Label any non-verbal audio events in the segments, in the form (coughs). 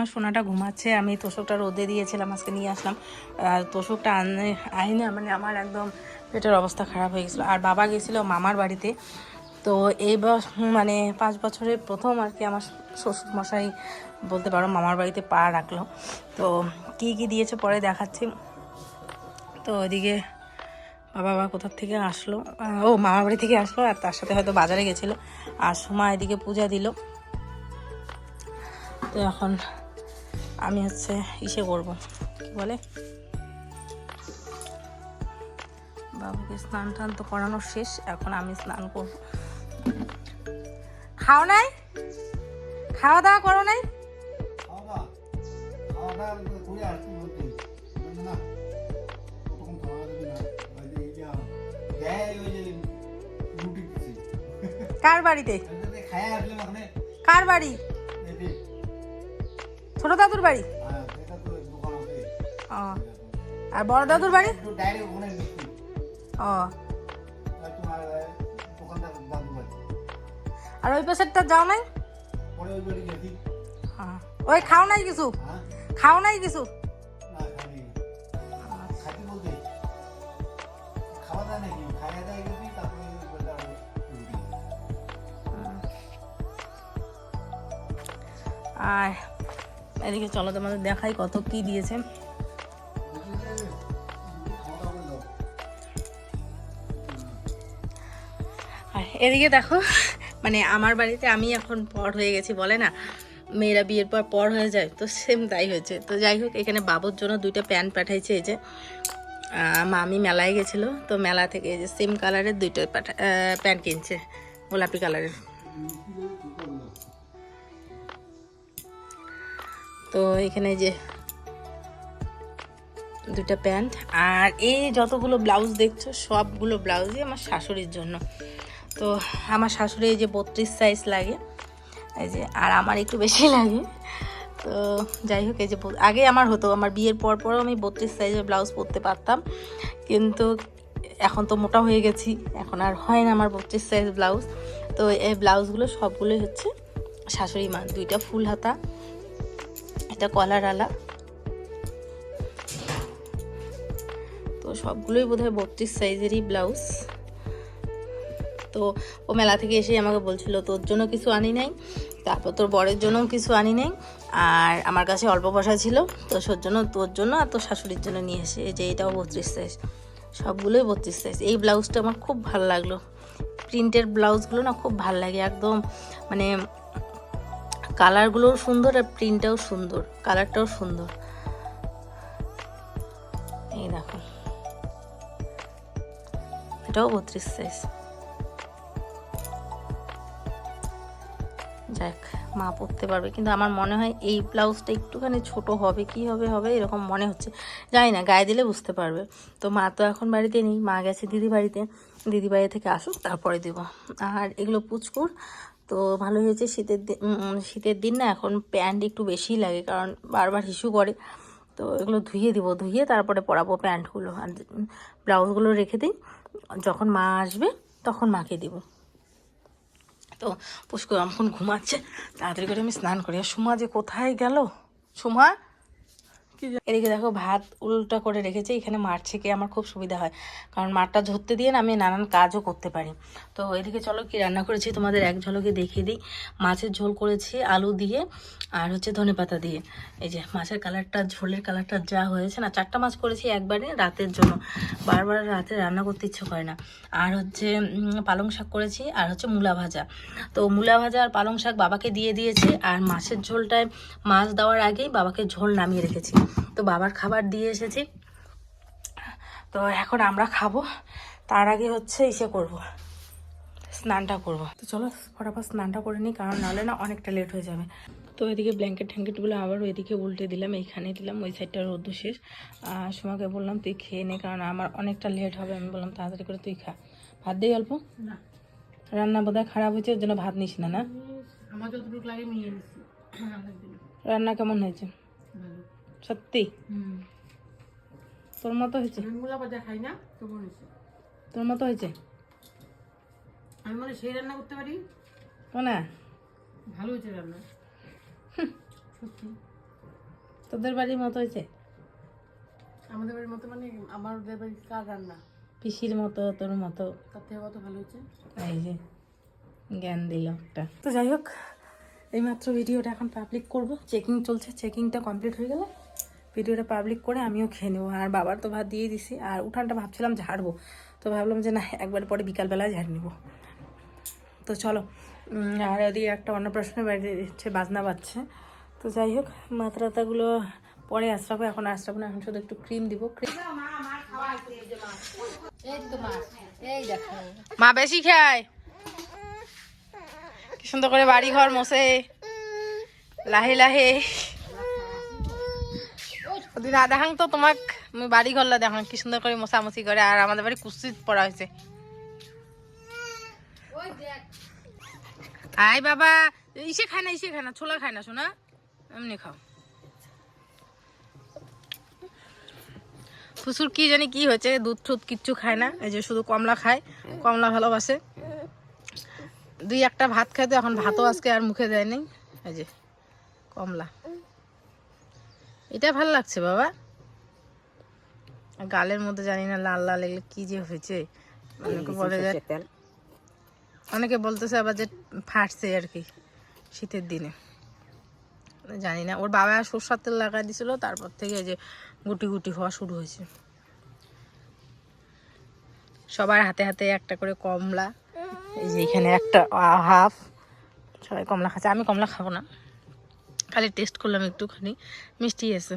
আমার সোনাটা ঘুমাচ্ছে, আমি তোষকটা রোদে দিয়েছিলাম, আজকে নিয়ে আসলাম। আর তোষকটা আনে, আইনে মানে আমার একদম পেটের অবস্থা খারাপ হয়ে গেছিল। আর বাবা গেছিল মামার বাড়িতে। তো এই মানে পাঁচ বছরের প্রথম আর কি আমার শ্বশুর মশাই বলতে পারো মামার বাড়িতে পা রাখল। তো কি কি দিয়েছে পরে দেখাচ্ছি। তো ওইদিকে বাবা বা কোথার থেকে আসলো? ও মামার বাড়ি থেকে আসলো, আর তার সাথে হয়তো বাজারে গেছিল। আর সময় এদিকে পূজা দিল। তো এখন আমি হচ্ছে ইসে করব কি বলে বাবুকে স্নান টান তো করানো শেষ এখন আমি স্নান করব খাও নাই খাওয়া দাওয়া করো নাই করে বাড়িতে কার বাড়ি ছোট দাদুর বাড়ি? আর বড় দাদুর বাড়ি? ও। আর ওই পাশেরটা যাও নাই? ওই খাও নাই কিছু? খাও নাই কিছু? না এদিকে চলো তোমাদের দেখাই কত কি দিয়েছে। এদিকে দেখো মানে আমার বাড়িতে আমি এখন পর হয়ে গেছি, বলে না? মেয়েরা বিয়ের পর পর হয়ে যায়, তো সেম তাই হয়েছে। তো যাই হোক, এখানে বাবুর জন্য দুইটা প্যান্ট পাঠাইছে এই যে। মামি মেলায় গেছিল, তো মেলা থেকে এই যে সেম কালারের দুইটা প্যান্ট কিনছে, গোলাপি কালারের তো এখানে যে দুটা প্যান্ট আর এই যতগুলো ব্লাউজ দেখছ, সবগুলো ব্লাউজই আমার শাশুড়ির জন্য। তো আমার শাশুড়ি এই যে বত্রিশ সাইজ লাগে, এই যে, আর আমার একটু বেশি লাগে। তো যাই হোক, এই যে আগে আমার হতো, আমার বিয়ের পর পরও আমি বত্রিশ সাইজের ব্লাউজ পরতে পারতাম। কিন্তু এখন তো মোটা হয়ে গেছি, এখন আর হয় না আমার বত্রিশ সাইজ ব্লাউজ। তো এই ব্লাউজগুলো সবগুলোই হচ্ছে শাশুড়ি মা দুইটা ফুল হাতা। এটা কলার আলা। তো সবগুলোই বোধ হয় বত্রিশ সাইজেরই ব্লাউজ। তো ও মেলা থেকে এসে আমাকে বলছিল, তোর জন্য কিছু আনি নাই, তারপর তোর বরের জন্যও কিছু আনি নাই, আর আমার কাছে অল্প পয়সা ছিল, তো তোর জন্য তোর জন্য আর তোর শাশুড়ির জন্য নিয়ে এসে যে এটাও বত্রিশ সাইজ। সবগুলোই বত্রিশ সাইজ। এই ব্লাউজটা আমার খুব ভালো লাগল। প্রিন্টের ব্লাউজগুলো না খুব ভালো লাগে, একদম মানে কালারগুলোও সুন্দর আর প্রিন্টটাও সুন্দর, কালারটাও সুন্দর। এই দেখো। এটাও বত্রিশ সাইজ যাক, মা পরতে পারবে। কিন্তু আমার মনে হয় এই ব্লাউজটা একটুখানি ছোট হবে, কি হবে হবে এরকম মনে হচ্ছে। জানি না, গায়ে দিলে বুঝতে পারবে। তো মা তো এখন বাড়িতে নেই, মা গেছে দিদি বাড়িতে। দিদি বাড়ি থেকে আসুক, তারপরে দেব। আর এগুলো পুচকুর তো ভালো হয়েছে। শীতের দিন শীতের দিন না এখন প্যান্ট একটু বেশি লাগে, কারণ বারবার হিসু করে। তো এগুলো ধুয়ে দিব, ধুয়ে তারপরে পরাবো প্যান্টগুলো। আর ব্লাউজগুলো রেখে দিই। যখন মা আসবে তখন মাকে দিব। তো পুষ্কর এখন ঘুমাচ্ছে। তাড়াতাড়ি করে আমি স্নান করি। আর সুমা যে কোথায় গেল? সুমা? এদিকে দেখো ভাত উল্টা করে রেখেছে, এখানে মাঠ থেকে আমার খুব সুবিধা হয়। কারণ মাঠটা ধরতে দিয়ে আমি নানান কাজও করতে পারি। তো এদিকে চলো কি রান্না করেছি, তোমাদের এক ঝলকে দেখিয়ে দিই। মাছের ঝোল করেছি আলু দিয়ে আর হচ্ছে ধনেপাতা দিয়ে। এই যে মাছের কালারটা, ঝোলের কালারটা যা হয়েছে না, চারটা মাছ করেছি একবারে রাতের জন্য। বারবার রাতে রান্না করতে ইচ্ছে করে না। আর হচ্ছে পালং শাক করেছি আর হচ্ছে মূলা ভাজা। তো মূলা ভাজা আর পালং শাক বাবাকে দিয়ে দিয়েছে। আর মাছের ঝোলটায় মাছ দেওয়ার আগেই বাবাকে ঝোল নামিয়ে রেখেছি। তো বাবার খাবার দিয়ে এসেছি। তো এখন আমরা খাব। তার আগে হচ্ছে ইসে করব। স্নানটা করব। তো চলো ফটাফট স্নানটা করে নিই কারণ নাহলে না অনেকটা লেট হয়ে যাবে। তো এদিকে ব্ল্যাঙ্কেট ট্যাঙ্কেটগুলো আবার ওইদিকে উল্টে দিলাম এইখানে দিলাম ওই সাইডটা রোদ্দ শেষ। আর সোমাকে বললাম তুই খেয়ে নে কারণ আমার অনেকটা লেট হবে। আমি বললাম তাড়াতাড়ি করে তুই খা। ভাত দিই অল্প? না। রান্না বোধহয় খারাপ হয়েছে ওর জন্য ভাত নিস না না? আমার যতটুকু লাগে নিয়ে (clears throat) রান্না কেমন হয়েছে? সত্যি? তোর মতো হয়েছে? খাই না তোর মতো হয়েছে? আমি মানে সেই রান্না করতে পারি? তো না। ভালো হয়েছে রান্না। সত্যি। তোদের বাড়ির মতো হয়েছে? আমাদের বাড়ির মতো মানে আমাদের বাড়ির কার রান্না? পিসির মতো তোর মতো। তার থেকে কত ভালো হয়েছে? এই যে জ্ঞান দিল একটা। তো যাই হোক এইমাত্র ভিডিওটা এখন পাবলিক করব। চেকিং চলছে চেকিংটা কমপ্লিট হয়ে গেলে। ভিডিওটা পাবলিক করে আমিও খেয়ে নেব। আর বাবার তো ভাত দিয়ে দিছি। আর উঠানটা ভাবছিলাম ঝাড়বো। তো ভাবলাম যে না, একবার পরে বিকালবেলায় ঝাড় নেব। তো চলো আর ওদিকে একটা অন্নপ্রাশনের বাড়িতে হচ্ছে বাজনা বাজছে। তো যাই হোক মাত্রাতাগুলো পরে আশ্রাবো এখন আশ্রাবো না, এখন শুধু একটু ক্রিম দিব। ক্রিম মা, বেশি খায়। কি সুন্দর করে বাড়ি ঘর মোছে। লাহে লাহে। ওদিন না দেখাং তো তোমাক আমি বাড়ি ঘরলা দেখাং, কি সুন্দর করে মোছামুছি করে আর আমাদের বাড়ি কুস্তিত পড়া হয়েছে আয় বাবা, ইসে খায় না, ইসে খায় না, ছোলা খায় না, শোনা। এমনি খাও। ফুসুর কি জানি কি হয়েছে দুধ টুধ কিচ্ছু খায় না, এই যে শুধু কমলা খায়, কমলা ভালোবাসে। দুই একটা ভাত খায় তো এখন ভাতও আজকে আর মুখে দেয়নি, এই যে, কমলা। এটা ভালো লাগছে বাবা। গালের মধ্যে জানি না লাল লাল এগুলো কি যে হয়েছে। অনেকে বলে যে অনেকে বলতেছে আবার যে ফাটছে আর কি শীতের দিনে। জানি না ওর বাবা সরষার তেল লাগাই দিছিল তারপর থেকে এই যে গুটি গুটি হওয়া শুরু হয়েছে। সবার হাতে হাতে একটা করে কমলা এই যে এখানে একটা হাফ সবাই কমলা খাচ্ছে। আমি কমলা খাব না। খালি টেস্ট করলাম একটুখানি, মিষ্টি আছে।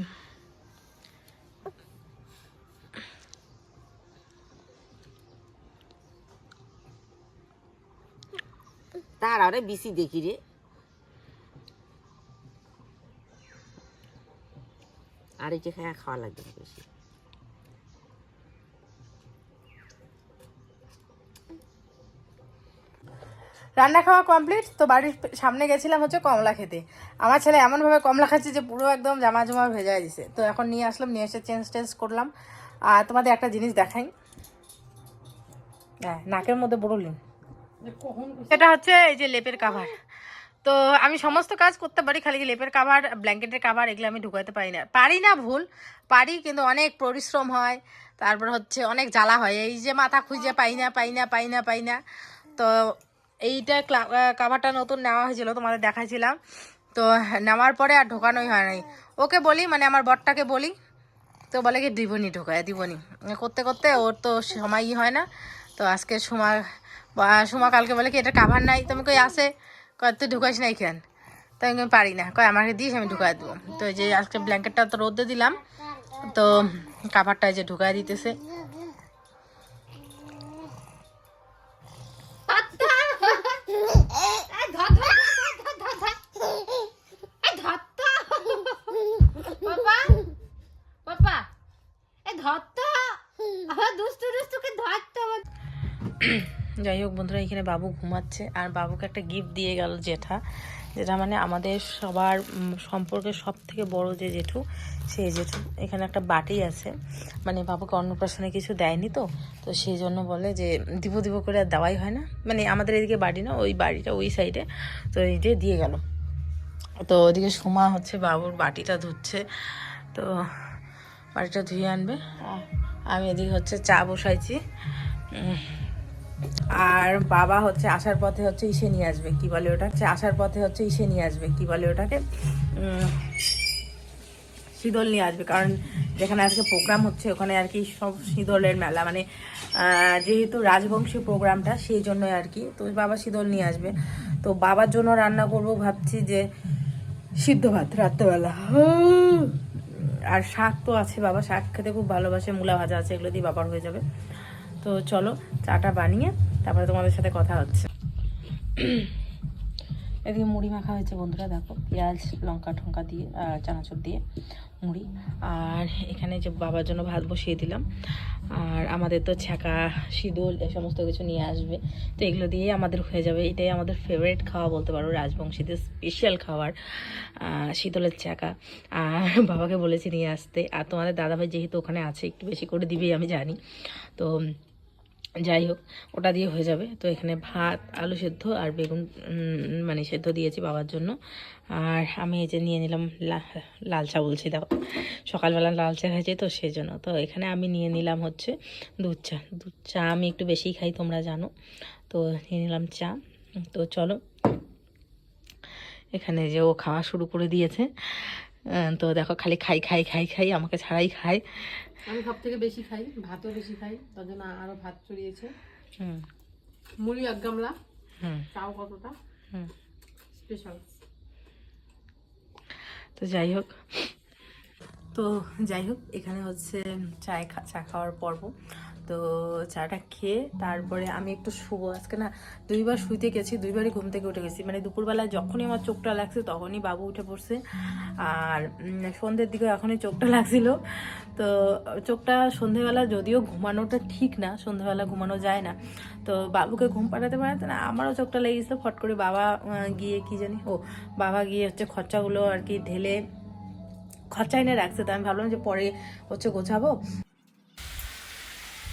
তার আরে বেশি দেখি রে। আর এই যে খাওয়া লাগবে বেশি। রান্না খাওয়া কমপ্লিট তো বাড়ির সামনে গেছিলাম হচ্ছে কমলা খেতে। আমার ছেলে এমনভাবে কমলা খাচ্ছে যে পুরো একদম জামা জমা ভেজা দিছে। তো এখন নিয়ে আসলাম, নিয়ে এসে চেঞ্জ টেঞ্জ করলাম। আর তোমাদের একটা জিনিস দেখাই। হ্যাঁ নাকের মধ্যে কখন এটা হচ্ছে এই যে লেপের কাভার তো আমি সমস্ত কাজ করতে পারি, খালি লেপের কাভার ব্ল্যাঙ্কেটের কাভার এগুলো আমি ঢুকাতে পারি না। পারি না ভুল, পারি কিন্তু অনেক পরিশ্রম হয়, তারপর হচ্ছে অনেক জ্বালা হয়। এই যে মাথা খুঁজে পাই না পাই না পাই না পাই না। তো এইটা কাভারটা নতুন নেওয়া হয়েছিল, তোমাদের দেখাইছিলাম। তো নেওয়ার পরে আর ঢোকানোই হয় নাই। ওকে বলি মানে আমার বরটাকে বলি, তো বলে কি, দিবনি ঢোকায়, দিবনি। করতে করতে ওর তো সময়ই হয় না। তো আজকে সুমা সুমা কালকে বলে কি, এটা কাভার নাই। তুমি কই আসে কয়, তুই ঢুকাইস নাই কেন? তাই আমি পারি না। কয়, আমাকে দিস, আমি ঢুকাই দেবো। তো যে আজকে ব্ল্যাঙ্কেটটা তো রোদে দিলাম। তো কাভারটা যে ঢুকাই দিতেছে। যাই হোক বন্ধুরা এখানে বাবু ঘুমাচ্ছে আর বাবুকে একটা গিফট দিয়ে গেল জেঠা। যেটা মানে আমাদের সবার উম, সম্পর্কের সব থেকে বড় যে জেঠু সেই জেঠু। এখানে একটা বাটি আছে। মানে বাবুকে অন্নপ্রাশনে কিছু দেয়নি তো তো সেই জন্য বলে যে, দিব দিব করে আর দেওয়াই হয় না। মানে আমাদের এদিকে বাড়ি না, ওই বাড়িটা, ওই সাইডে তো এই যে দিয়ে গেল। তো ওদিকে সুমা হচ্ছে, বাবুর বাটিটা ধুচ্ছে। তো বাটিটা ধুয়ে আনবে। আমি এদিকে হচ্ছে চা বসাইছি। আর বাবা হচ্ছে আসার পথে হচ্ছে ইসে নিয়ে আসবে, কি বলে ওটা আসার পথে হচ্ছে ইসে নিয়ে আসবে, কি বলে ওটাকে? শীতল নিয়ে আসবে, কারণ যেখানে আজকে প্রোগ্রাম হচ্ছে, ওখানে আর কি সব শীতলের মেলা। মানে যেহেতু রাজবংশী প্রোগ্রামটা সেই জন্যই আর কি। তো বাবা শীতল নিয়ে আসবে। তো বাবার জন্য রান্না করব ভাবছি যে সিদ্ধ ভাত রাত্রেবেলা। আর শাক তো আছে বাবা, শাক খেতে খুব ভালোবাসে, মূলা ভাজা আছে, এগুলো দিয়ে বাবার হয়ে যাবে। তো চলো, চাটা বানিয়ে তারপরে তোমাদের সাথে কথা হচ্ছে। এদিকে মুড়ি মাখা হয়েছে বন্ধুরা, দেখো। পেঁয়াজ, লঙ্কা টঙ্কা দিয়ে চানাচুর দিয়ে। মুড়ি। আর এখানে যে বাবার জন্য ভাত বসিয়ে দিলাম। আর আমাদের তো ছ্যাঁকা সিঁদুল এ সমস্ত কিছু নিয়ে আসবে। তো এগুলো দিয়েই আমাদের হয়ে যাবে। এটাই আমাদের ফেভারিট খাওয়া বলতে পারো, রাজবংশীদের স্পেশাল খাবার শীতলের ছ্যাঁকা। আর বাবাকে বলেছি নিয়ে আসতে। আর তোমাদের দাদাভাই যেহেতু ওখানে আছে, একটু বেশি করে দিবেই, আমি জানি। তো যাই হোক, ওটা দিয়ে হয়ে যাবে। তো এখানে ভাত, আলু সেদ্ধ আর বেগুন মানে সেদ্ধ দিয়েছি বাবার জন্য। আর আমি এই যে নিয়ে নিলাম লাল চা বলছি দেখো সকালবেলা লাল চা খাইছি তো সেই জন্য তো এখানে আমি নিয়ে নিলাম হচ্ছে দুধ চা। দুধ চা আমি একটু বেশিই খাই, তোমরা জানো। তো নিয়ে নিলাম চা। তো চলো, এখানে যে ও খাওয়া শুরু করে দিয়েছে। তো দেখো খালি খাই খাই খাই খাই, আমাকে ছাড়াই খায়। আমি সব থেকে বেশি খাই ভাতও বেশি খাই তার জন্য আরও ভাত চড়িয়েছে। মুড়ি এক গামলা হুম। চাও কতটা? স্পেশাল তো যাই হোক। তো যাই হোক এখানে হচ্ছে চায় খা চা খাওয়ার পর্ব। তো চাটা খেয়ে তারপরে আমি একটু শুবো। আজকে না দুইবার শুইতে গেছি, দুইবারই ঘুম থেকে উঠে গেছি। মানে দুপুরবেলা যখনই আমার চোখটা লাগছে তখনই বাবু উঠে পড়ছে। আর সন্ধ্যের দিকে এখনই চোখটা লাগছিল। তো চোখটা সন্ধেবেলা যদিও ঘুমানোটা ঠিক না সন্ধেবেলা ঘুমানো যায় না। তো বাবুকে ঘুম পাঠাতে পাঠাতে না আমারও চোখটা লেগেছিল, ফট করে বাবা গিয়ে কি জানি, ও, বাবা গিয়ে হচ্ছে খরচাগুলো আর কি ঢেলে খরচা এনে রাখছে। তো আমি ভাবলাম যে পরে হচ্ছে গোছাবো।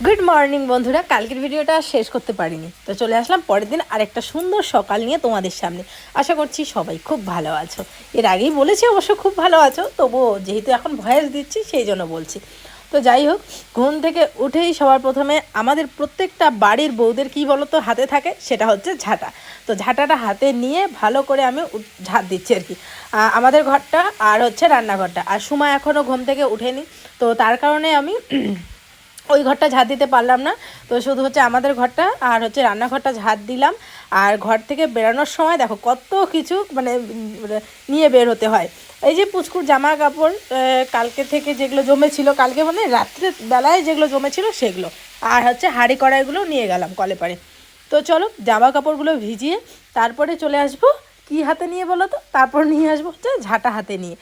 গুড মর্নিং বন্ধুরা। কালকের ভিডিওটা শেষ করতে পারিনি। তো চলে আসলাম পরের দিন আরেকটা সুন্দর সকাল নিয়ে তোমাদের সামনে। আশা করছি সবাই খুব ভালো আছো। এর আগেই বলেছি অবশ্য খুব ভালো আছো, তবুও যেহেতু এখন ভয়েস দিচ্ছি, সেই জন্য বলছি। তো যাই হোক, ঘুম থেকে উঠেই সবার প্রথমে আমাদের প্রত্যেকটা বাড়ির বউদের কী বলো তো হাতে থাকে? সেটা হচ্ছে ঝাঁটা। তো ঝাঁটাটা হাতে নিয়ে ভালো করে আমি ঝাঁট দিচ্ছি আর কি। আমাদের ঘরটা আর হচ্ছে রান্নাঘরটা। আর সময় এখনও ঘুম থেকে উঠেনি। তো তার কারণে আমি ওই ঘরটা ঝাঁট দিতে পারলাম না। তো শুধু হচ্ছে আমাদের ঘরটা আর হচ্ছে রান্নাঘরটা ঝাঁট দিলাম। আর ঘর থেকে বেরোনোর সময় দেখো কত কিছু মানে নিয়ে বের হতে হয়। এই যে পুচকুর জামা কাপড় কালকে থেকে যেগুলো জমেছিল, কালকে মানে রাত্রে বেলায় যেগুলো জমেছিল সেগুলো। আর হচ্ছে হাঁড়ি কড়াইগুলো নিয়ে গেলাম কলে পারে তো চলো জামা কাপড়গুলো ভিজিয়ে তারপরে চলে আসব। কি হাতে নিয়ে বলো তো? তারপর নিয়ে আসব হচ্ছে ঝাঁটা হাতে নিয়ে।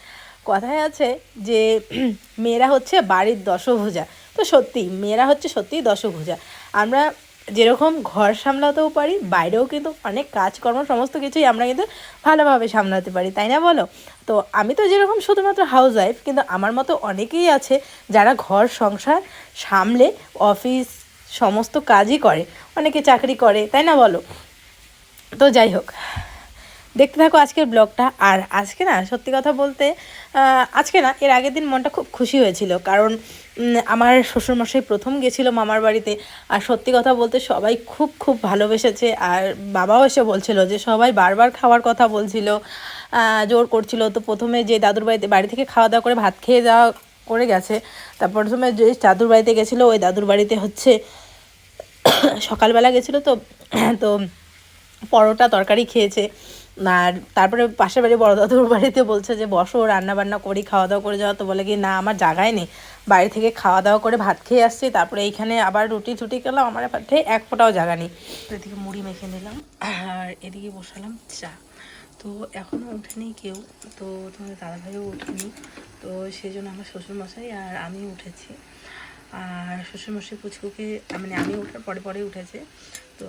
কথায় আছে যে, (clears throat) মেয়েরা হচ্ছে বাড়ির দশভুজা। তো সত্যি, মেয়েরা হচ্ছে সত্যিই দশভূজা। আমরা যেরকম ঘর সামলাতেও পারি, বাইরেও কিন্তু অনেক কাজকর্ম, সমস্ত কিছুই আমরা কিন্তু ভালোভাবে সামলাতে পারি, তাই না বলো? তো আমি তো যেরকম শুধুমাত্র হাউস ওয়াইফ কিন্তু আমার মতো অনেকেই আছে যারা ঘর সংসার সামলে অফিস সমস্ত কাজই করে, অনেকে চাকরি করে, তাই না বলো? তো যাই হোক, দেখতে থাকো আজকের ব্লগটা। আর আজকে না, সত্যি কথা বলতে আজকে না, এর আগের দিন মনটা খুব খুশি হয়েছিল, কারণ আমার শ্বশুরমশাই প্রথম গেছিল মামার বাড়িতে। আর সত্যি কথা বলতে সবাই খুব খুব ভালোবেসেছে। আর বাবাও এসে বলছিল যে সবাই বারবার খাওয়ার কথা বলছিল। জোর করছিল। তো প্রথমে যে দাদুর বাড়িতে, বাড়ি থেকে খাওয়া দাওয়া করে ভাত খেয়ে যাওয়া করে গেছে। তারপর প্রথমে যে দাদুর বাড়িতে গেছিল, ওই দাদুর বাড়িতে হচ্ছে (coughs) সকালবেলা গেছিল তো (coughs) তো পরোটা তরকারি খেয়েছে। আর তারপরে পাশের বাড়ি বড় দাদুর বাড়িতে বলছে যে, বসো রান্না বান্না করি খাওয়া দাওয়া করে যাওয়া তো বলে কি, না, আমার জায়গায় নেই। বাড়ি থেকে খাওয়া দাওয়া করে ভাত খেয়ে আসছি। তারপরে এইখানে আবার রুটি টুটি খেলাম, আমার পাঠে এক ফোঁটাও জায়গা নেই। এদিকে মুড়ি মেখে নিলাম আর এদিকে বসালাম চা। তো এখনও ওঠেনি কেউ, তো তোমাদের দাদাভাইও ওঠেনি। তো সেই জন্য আমার শ্বশুরমশাই আর আমি উঠেছি। আর শ্বশুরমশাই পুচকুকে মানে আমি ওঠার পরে পরে উঠেছে। তো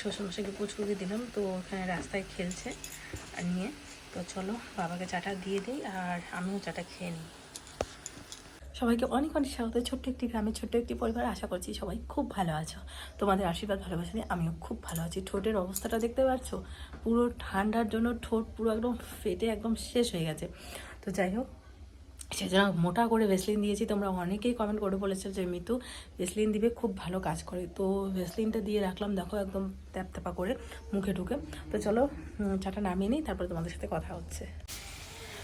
শ্বশুরমশাইকে পুচকুকে দিলাম, তো ওখানে রাস্তায় খেলছে আর নিয়ে। তো চলো, বাবাকে চাটা দিয়ে দিই আর আমিও চাটা খেয়ে নিই। সবাইকে অনেক অনেক স্বাগত। ছোট্ট একটি গ্রামে ছোট্ট একটি পরিবার, আশা করছি সবাই খুব ভালো আছো। তোমাদের আশীর্বাদ, ভালোবাসা নিয়ে আমিও খুব ভালো আছি। ঠোঁটের অবস্থাটা দেখতে পাচ্ছ? পুরো ঠান্ডার জন্য ঠোঁট পুরো একদম ফেটে একদম শেষ হয়ে গেছে। তো যাই হোক সেজন্য মোটা করে ভেসলিন দিয়েছি, তোমরা অনেকেই কমেন্ট করে বলেছ যে, মিতু ভেসলিন দিবে, খুব ভালো কাজ করে। তো ভেসলিনটা দিয়ে রাখলাম, দেখো একদম ত্যাপ ট্যাপা করে মুখে ঢুকে। তো চলো চাটা নামিয়ে নিই, তারপরে তোমাদের সাথে কথা হচ্ছে।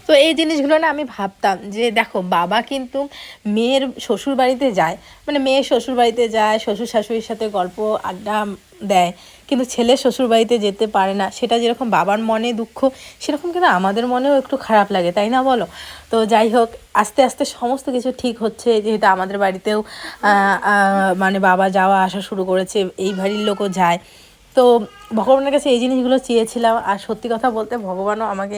তো এই জিনিসগুলো না আমি ভাবতাম যে, দেখো, বাবা কিন্তু মেয়ের শ্বশুর বাড়িতে যায় মানে মেয়ের শ্বশুর বাড়িতে যায় শ্বশুর শাশুড়ির সাথে গল্প, আড্ডা দেয়। কিন্তু ছেলে শ্বশুর বাড়িতে যেতে পারে না। সেটা যেরকম বাবার মনে দুঃখ, সেরকম কিন্তু আমাদের মনেও একটু খারাপ লাগে, তাই না বলো? তো যাই হোক, আস্তে আস্তে সমস্ত কিছু ঠিক হচ্ছে, যেহেতু আমাদের বাড়িতেও মানে বাবা যাওয়া আসা শুরু করেছে, এই বাড়ির লোকও যায়। তো ভগবানের কাছে এই জিনিসগুলো চেয়েছিলাম, আর সত্যি কথা বলতে ভগবানও আমাকে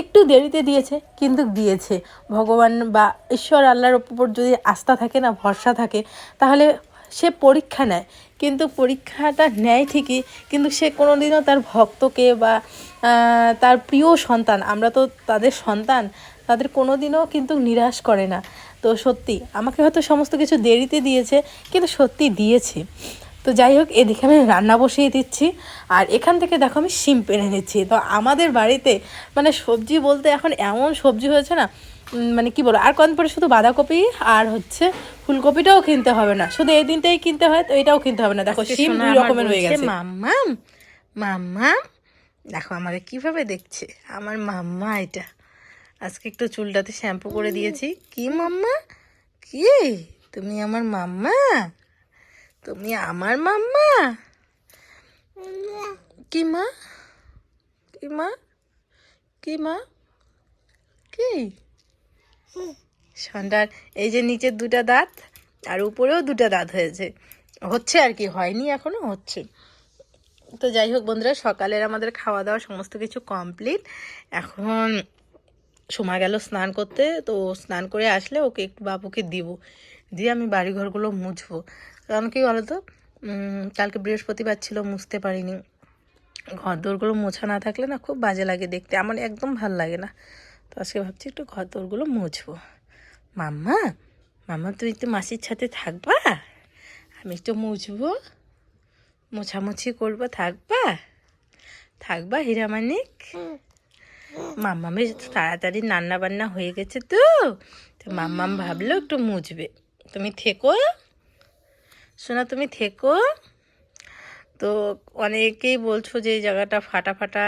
একটু দেরিতে দিয়েছে, কিন্তু দিয়েছে। ভগবান বা ঈশ্বর আল্লাহর উপর যদি আস্থা থাকে না, ভরসা থাকে, তাহলে সে পরীক্ষা নেয়। কিন্তু পরীক্ষাটা নেয় ঠিকই, কিন্তু সে কোনো দিনও তার ভক্তকে বা তার প্রিয় সন্তান, আমরা তো তাদের সন্তান, তাদের কোনো দিনও কিন্তু নিরাশ করে না। তো সত্যি, আমাকে হয়তো সমস্ত কিছু দেরিতে দিয়েছে, কিন্তু সত্যি দিয়েছে। তো যাই হোক, এদিকে আমি রান্না বসিয়ে দিচ্ছি, আর এখান থেকে দেখো আমি শিম পেরে নিচ্ছি। তো আমাদের বাড়িতে মানে সবজি বলতে এখন এমন সবজি হয়েছে না মানে কি বলব আর কদিন পরে শুধু বাঁধাকপি আর হচ্ছে ফুলকপিটাও কিনতে হবে না। শুধু এই দিনটাই কিনতে হয় তো এটাও কিনতে হবে না। দেখো শিম দুই রকমের হয়ে গেছে। মাম্মাম মাম্মাম দেখো আমাকে কীভাবে দেখছে? আমার মাম্মা এটা। আজকে একটু চুলটাতে শ্যাম্পু করে দিয়েছি। কি মাম্মা? কি? তুমি আমার মাম্মা? তুমি আমার মাম্মা? কি মা? কি মা? কি মা? কি? সন্ধ্যার এই যে নিচের দুটা দাঁত, আর উপরেও দুটা দাঁত হয়েছে। হচ্ছে আর কি, হয়নি, এখনও হচ্ছে। তো যাই হোক বন্ধুরা, সকালের আমাদের খাওয়া দাওয়া সমস্ত কিছু কমপ্লিট। এখন সময় গেল স্নান করতে, তো স্নান করে আসলে ওকে একটু বাবুকে দিব। দিয়ে আমি বাড়িঘরগুলো মুছবো। কারণ কি বলতো কালকে বৃহস্পতিবার ছিল, মুছতে পারিনি। ঘর দোরগুলো মোছা না থাকলে না খুব বাজে লাগে দেখতে। আমার একদম ভালো লাগে না। তো আজকে ভাবছি একটু ঘর দোরগুলো মুছবো। মাম্মা মাম্মা তুই একটু মাসির সাথে থাকবা? আমি একটু মুছবো। মোছামুছি করব, থাকবা? থাকবা হীরামানিক? মাম্মামের তাড়াতাড়ি রান্না বান্না হয়ে গেছে তো তো মাম্মাম ভাবলো একটু মুছবে। তুমি থেকো। শোনা তুমি থেকো। তো অনেকেই বলছো যে এই জায়গাটা ফাটা ফাটা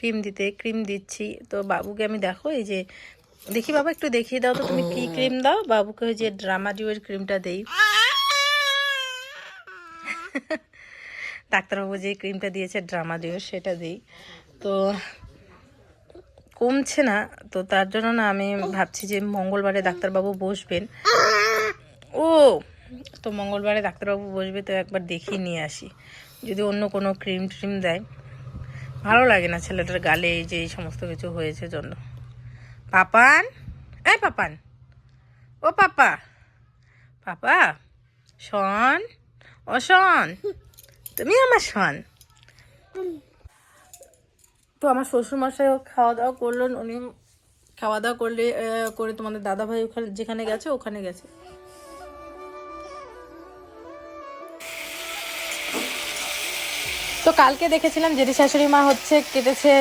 ক্রিম দিতে, ক্রিম দিচ্ছি। তো বাবুকে আমি দেখো, এই যে, দেখি বাবা একটু দেখিয়ে দাও তো তুমি কি ক্রিম দাও। বাবুকে ওই যে ড্রামা ডিউয়ের ক্রিমটা দেই। ডাক্তারবাবু যে ক্রিমটা দিয়েছে ড্রামা ডিউয়ের সেটা দিই। তো কমছে না, তো তার জন্য না আমি ভাবছি যে মঙ্গলবারে ডাক্তারবাবু বসবেন। ও, তো মঙ্গলবারে ডাক্তারবাবু বসবে তো একবার দেখিয়ে নিয়ে আসি। যদি অন্য কোনো ক্রিম ট্রিম দেয়। ভালো লাগে না ছেলেটার গালে এই যে এই সমস্ত কিছু হয়েছে জন্য। পাপান? এই পাপান। ও পাপা। পাপা? শন। ও শন। তুমি আমার শন। তো আমার শ্বশুরমশাইও খাওয়া দাওয়া করলেন উনি খাওয়া দাওয়া করলে করে তোমাদের দাদাভাই ওখানে যেখানে গেছে, ওখানে গেছে। তো কালকে দেখেছিলাম জেঠি শাশুড়ি মা হচ্ছে কেটেছে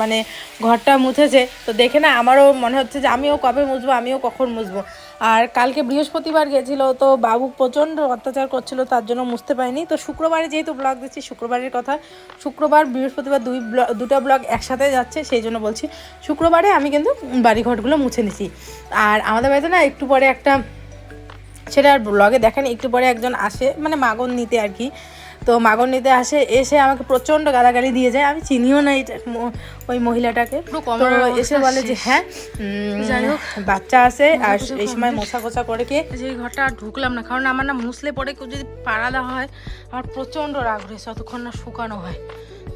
মানে ঘরটা মুছেছে। তো দেখে না আমারও মনে হচ্ছে যে আমিও কবে মুছবো, আমিও কখন মুছবো। আর কালকে বৃহস্পতিবার গেছিল, তো বাবু প্রচণ্ড অত্যাচার করছিল, তার জন্য মুছতে পারিনি। তো শুক্রবারে যেহেতু ব্লগ দিচ্ছি, শুক্রবারের কথা, শুক্রবার বৃহস্পতিবার দুই ব্লগ দুটো ব্লগ একসাথে যাচ্ছে, সেই জন্য বলছি শুক্রবারে আমি কিন্তু বাড়িঘরগুলো মুছে নিছি। আর আমাদের বাড়িতে না একটু পরে একটা, সেটা আর ব্লগে দেখেন, একটু পরে একজন আসে মানে মাগন নিতে আর কি। তো মাগন নিতে আসে এসে আমাকে প্রচণ্ড গালাগালি দিয়ে যায়। আমি চিনিও না এটা ওই মহিলাটাকে। তো এসে বলে যে হ্যাঁ বাচ্চা আছে আর এই সময় মশা কোছা করে কে যে ঘরটা আর ঢুকলাম না কারণ আমার না মুসলে পরে কেউ যদি পাড়া দেওয়া হয় আমার প্রচণ্ড রাগ হয়েছে অতক্ষণ না শুকানো হয়।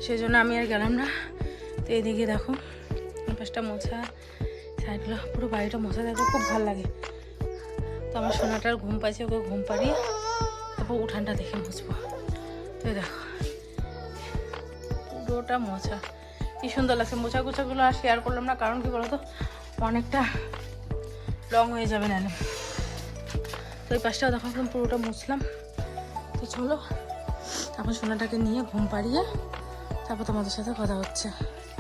সেই জন্য আমি আর গেলাম না। তো এদিকে দেখো পাশটা মোছা সাইডগুলো পুরো বাড়িটা মোছা দেখো খুব ভালো লাগে। তো আমার সোনাটার ঘুম পাইছে ওকে ঘুম পাড়িয়ে তারপর উঠানটা দেখে মুছবো। পুরোটা মোছা। কি সুন্দর লাগছে। মোছা গোছাগুলো আর শেয়ার করলাম না, কারণ কি বলতো? অনেকটা লং হয়ে যাবে না তো ওই পাশটাও দেখো একদম পুরোটা মুছলাম। তো চলো, এখন সোনাটাকে নিয়ে ঘুম পাড়িয়ে তারপর তোমাদের সাথে কথা হচ্ছে।